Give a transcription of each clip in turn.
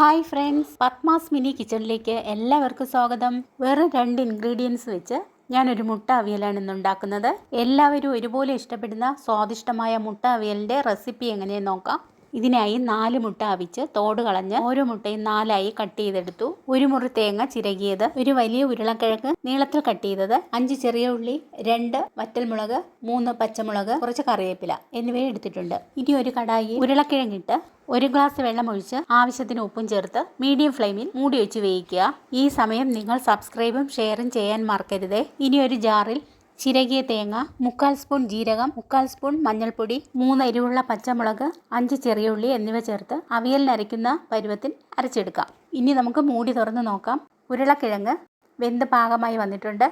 Hi friends Padmas mini കിച്ചണിലേക്ക് എല്ലാവർക്കും സ്വാഗതം. വെറും രണ്ട് ഇൻഗ്രീഡിയൻസ് വെച്ച് ഞാനൊരു മുട്ട അവിയലാണ് ഇന്ന് ഉണ്ടാക്കുന്നത്. എല്ലാവരും ഒരുപോലെ ഇഷ്ടപ്പെടുന്ന സ്വാദിഷ്ടമായ മുട്ട അവിയലിന്റെ റെസിപ്പി എങ്ങനെയെന്ന് നോക്കാം. ഇതിനായി നാല് മുട്ട അവിച്ച് തോട് കളഞ്ഞ് ഓരോ മുട്ടയും നാലായി കട്ട് ചെയ്തെടുത്തു. ഒരു മുറി തേങ്ങ ചിരകിയത് ഒരു വലിയ ഉരുളക്കിഴങ്ങ് നീളത്തിൽ കട്ട് ചെയ്തത് അഞ്ച് ചെറിയ ഉള്ളി രണ്ട് വറ്റൽമുളക് മൂന്ന് പച്ചമുളക് കുറച്ച് കറിവേപ്പില എന്നിവ എടുത്തിട്ടുണ്ട്. ഇനി ഒരു കടായി ഉരുളക്കിഴങ്ങിട്ട് ഒരു ഗ്ലാസ് വെള്ളം ഒഴിച്ച് ആവശ്യത്തിന് ഉപ്പും ചേർത്ത് മീഡിയം ഫ്ലെയിമിൽ മൂടി വെച്ച് വേവിക്കുക. ഈ സമയം നിങ്ങൾ സബ്സ്ക്രൈബും ഷെയറും ചെയ്യാൻ മറക്കരുതേ. ഇനി ഒരു ജാറിൽ ചിരകിയ തേങ്ങ മുക്കാൽ സ്പൂൺ ജീരകം മുക്കാൽ സ്പൂൺ മഞ്ഞൾപ്പൊടി മൂന്ന് എരിവുള്ള പച്ചമുളക് അഞ്ച് ചെറിയ ഉള്ളി എന്നിവ ചേർത്ത് അവിയൽ അരയ്ക്കുന്ന പരുവത്തിൽ അരച്ചെടുക്കാം. ഇനി നമുക്ക് മൂടി തുറന്ന് നോക്കാം. ഉരുളക്കിഴങ്ങ് വെന്ത് പാകമായി വന്നിട്ടുണ്ട്.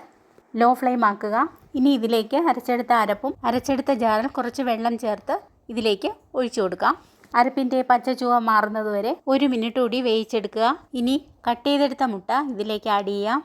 ലോ ഫ്ലെയിം ആക്കുക. ഇനി ഇതിലേക്ക് അരച്ചെടുത്ത അരപ്പും അരച്ചെടുത്ത ജാറിൽ കുറച്ച് വെള്ളം ചേർത്ത് ഇതിലേക്ക് ഒഴിച്ചു കൊടുക്കാം. അരപ്പിന്റെ ചുവ മാറുന്നതുവരെ ഒരു മിനിറ്റ് കൂടി വേവിച്ചെടുക്കുക. ഇനി കട്ട് ചെയ്തെടുത്ത മുട്ട ഇതിലേക്ക് ആഡ് ചെയ്യാം.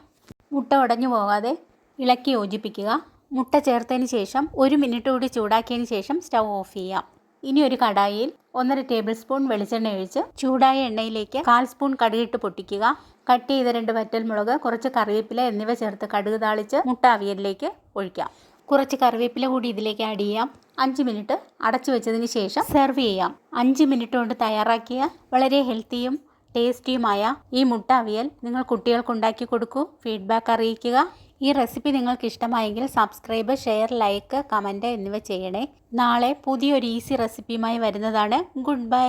മുട്ട ഉടഞ്ഞു പോകാതെ ഇളക്കി യോജിപ്പിക്കുക. മുട്ട ചേർത്തതിന് ശേഷം ഒരു മിനിറ്റ് കൂടി ചൂടാക്കിയതിന് ശേഷം സ്റ്റൗ ഓഫ് ചെയ്യാം. ഇനി ഒരു കടായിൽ ഒന്നര ടേബിൾ സ്പൂൺ വെളിച്ചെണ്ണ ഒഴിച്ച് ചൂടായ എണ്ണയിലേക്ക് കാൽ സ്പൂൺ കടുകിട്ട് പൊട്ടിക്കുക. കട്ട് ചെയ്ത രണ്ട് വറ്റൽമുളക് കുറച്ച് കറിവേപ്പില എന്നിവ ചേർത്ത് കടുക് താളിച്ച് മുട്ട അവിയലിലേക്ക് ഒഴിക്കാം. കുറച്ച് കറിവേപ്പില കൂടി ഇതിലേക്ക് ആഡ് ചെയ്യാം. അഞ്ച് മിനിറ്റ് അടച്ചു വെച്ചതിന് ശേഷം സെർവ് ചെയ്യാം. അഞ്ച് മിനിറ്റ് കൊണ്ട് തയ്യാറാക്കിയ വളരെ ഹെൽത്തിയും ടേസ്റ്റിയുമായ ഈ മുട്ട അവിയൽ നിങ്ങൾ കുട്ടികൾക്ക് ഉണ്ടാക്കി കൊടുക്കൂ. ഫീഡ്ബാക്ക് അറിയിക്കുക. ഈ റെസിപ്പി നിങ്ങൾക്ക് ഇഷ്ടമായെങ്കിൽ സബ്സ്ക്രൈബ് ഷെയർ ലൈക്ക് കമന്റ് എന്നിവ ചെയ്യണേ. നാളെ പുതിയൊരു ഈസി റെസിപ്പിയുമായി വരുന്നതാണ്. Good bye.